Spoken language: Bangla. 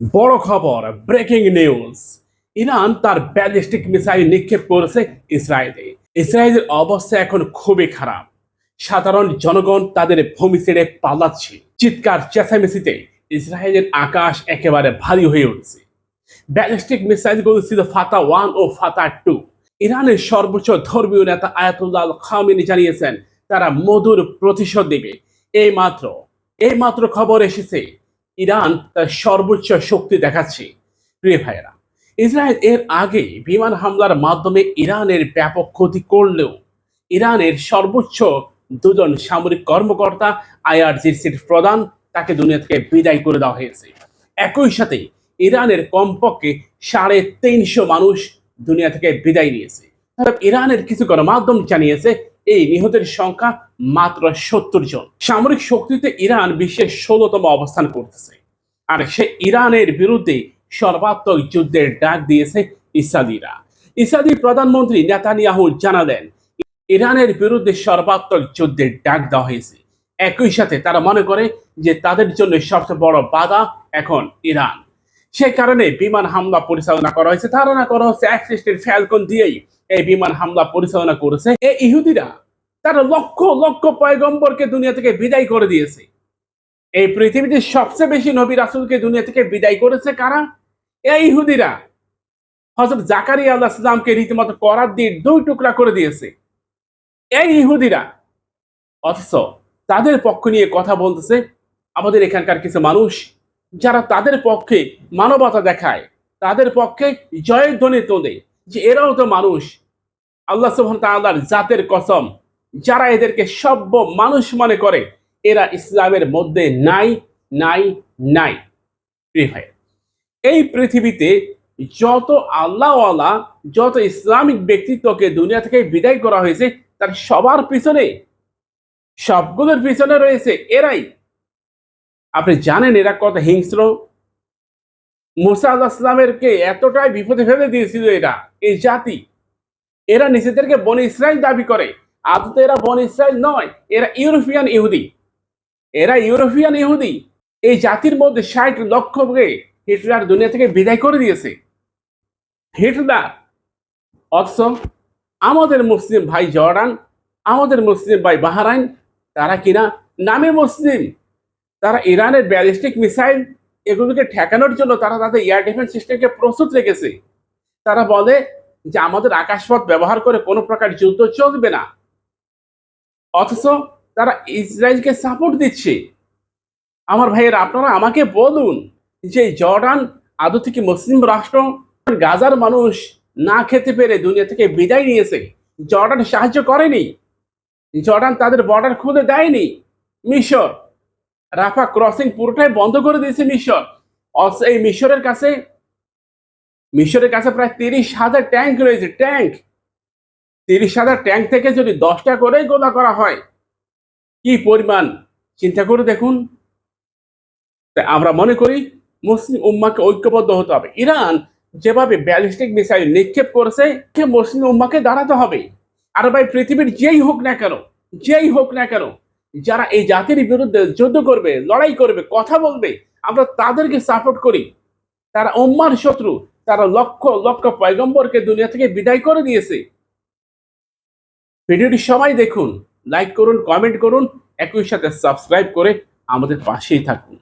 বড় খবর ব্রেকিং নিউজ ইরান তার ব্যালিস্টিক মিসাইল নিক্ষেপ করেছে ইসরায়েলে। ইসরায়েলের অবস্থা এখন খুবই খারাপ। সাধারণ জনগণ তাদের ভূমি ছেড়ে পালাচ্ছে। চিৎকার, চেঁচামেচিতে ইসরায়েলের আকাশ একেবারে ভারী হয়ে উঠছে। ব্যালিস্টিক মিসাইলগুলো ছিল ফাতা ওয়ান ও ফাতা টু। ইরানের সর্বোচ্চ ধর্মীয় নেতা আয়াতুল্লাহ খামিনি জানিয়েছেন, তারা মধুর প্রতিশোধ দেবে এই মাত্র এই মাত্র খবর এসেছে ইরান তার সর্বোচ্চ শক্তি দেখাচ্ছে। প্রিয় ভাইয়েরা, ইসরায়েল এর আগে বিমান হামলার মাধ্যমে ইরানের ব্যাপক ক্ষতি করলেও ইরানের সর্বোচ্চ দুজন সামরিক কর্মকর্তা আইআরজিসির প্রধান তাকে দুনিয়া থেকে বিদায় করে দেওয়া হয়েছে। একই সাথে ইরানের কমপক্ষে সাড়ে তিনশো মানুষ দুনিয়া থেকে বিদায় নিয়েছে। ইরানের কিছু গণমাধ্যম জানিয়েছে, এই নিহতের সংখ্যা মাত্র সত্তর জন। সামরিক শক্তিতে ইরান বিশ্বের ষোলতম অবস্থান করতেছে। আর সে ইরানের বিরুদ্ধে সর্বাত্মক যুদ্ধের ডাক দিয়েছে ইসরায়েলিরা ইসরায়েলি প্রধানমন্ত্রী নেতানিয়াহু জানালেন, ইরানের বিরুদ্ধে সর্বাত্মক যুদ্ধের ডাক দেওয়া হয়েছে। একই সাথে তারা মনে করে যে তাদের জন্য সবচেয়ে বড় বাধা এখন ইরান। সে কারণে বিমান হামলা পরিচালনা করা হয়েছে। ধারণা করা হচ্ছে অ্যাক্সিস্টের ফ্যালকন দিয়েই এই বিমান হামলা পরিচালনা করেছে। এই ইহুদিরা তারা লক্ষ লক্ষ পয়গম্বরকে দুনিয়া থেকে বিদায় করে দিয়েছে। এই পৃথিবীতে সবচেয়ে বেশি নবী রাসুলকে দুনিয়া থেকে বিদায় করেছে কারা? এই ইহুদিরা। হজরত জাকারিয়া আল্লাহ সাল্লামকে রীতিমতো করার দিয়ে দুই টুকরা করে দিয়েছে। এই ইহুদিরা। অথচ তাদের পক্ষ নিয়ে কথা বলতেছে আমাদের এখানকার কিছু মানুষ, যারা তাদের পক্ষে মানবতা দেখায়, তাদের পক্ষে জয়ের ধ্বনি তোলে যে এরাও তো মানুষ। আল্লাহ সুবহান তাআলার জাতের কসম যারা এদেরকে সভ্য মানুষ মনে করে, এরা ইসলামের মধ্যে নাই নাই নাই। এই পৃথিবীতে যত আল্লাহওয়ালা, যত ইসলামিক ব্যক্তিত্বকে দুনিয়া থেকে বিদায় করা হয়েছে, তার সবার পিছনে, সবগুলোর পিছনে রয়েছে এরাই। আপনি জানেন এরা কত হিংস্র? মুসা ইসলামেরকে এতটাই বিপদে ফেলে দিয়েছিল এরা, এই জাতি। এরা নিজেদেরকে বনে ইসরায়েল দাবি করে। আদতে এরা বন ইসরায়েল নয়, এরা ইউরোপিয়ান ইহুদি। এরা ইউরোপিয়ান ইহুদি। এই জাতির মধ্যে ষাট লক্ষকে হিটলার দুনিয়া থেকে বিদায় করে দিয়েছে। হিটলার, অথচ আমাদের মুসলিম ভাই জর্ডান, আমাদের মুসলিম ভাই বাহারাইন, তারা কিনা নামে মুসলিম। তারা ইরানের ব্যালিস্টিক মিসাইল এগুলোকে ঠেকানোর জন্য তারা তাদের এয়ার ডিফেন্স সিস্টেমকে প্রস্তুত রেখেছে। তারা বলে যে আমাদের আকাশপথ ব্যবহার করে কোনো প্রকার যুদ্ধ চলবে না। অথচ তারা ইসরায়েলকে সাপোর্ট দিচ্ছে। আমার ভাইয়ের, আপনারা আমাকে বলুন যে জর্ডান আদৌ থেকে মুসলিম রাষ্ট্র গাজার মানুষ না খেতে পেরে দুনিয়া থেকে বিদায় নিয়েছে। জর্ডান সাহায্য করেনি। জর্ডান তাদের বর্ডার খুলে দেয়নি। মিশর, রাফা ক্রসিং পুরোটাই বন্ধ করে দিয়েছে মিশর। এই মিশরের কাছে মিশরের কাছে প্রায় তিরিশ হাজার ট্যাঙ্ক রয়েছে ট্যাঙ্ক তিরিশ হাজার ট্যাঙ্ক থেকে যদি দশটা করেই গোলা করা হয়, কি পরিমাণ? চিন্তা করে দেখুন। আমরা মনে করি মুসলিম উম্মাকে ঐক্যবদ্ধ হতে হবে। ইরান যেভাবে ব্যালিস্টিক মিসাইল নিক্ষেপ করেছে সে মুসলিম উম্মাকে দাঁড়াতে হবে? আর ভাই, পৃথিবীর যেই হোক না কেন, যেই হোক না কেন, যারা এই জাতির বিরুদ্ধে যুদ্ধ করবে, লড়াই করবে, কথা বলবে, আমরা তাদেরকে সাপোর্ট করি। তারা উম্মার শত্রু, তারা লক্ষ লক্ষ পয়গম্বরকে দুনিয়া থেকে বিদায় করে দিয়েছে। ভিডিওটি সবাই দেখুন লাইক করুন কমেন্ট করুন একই সাথে সাবস্ক্রাইব করে আমাদের পাশেই থাকুন।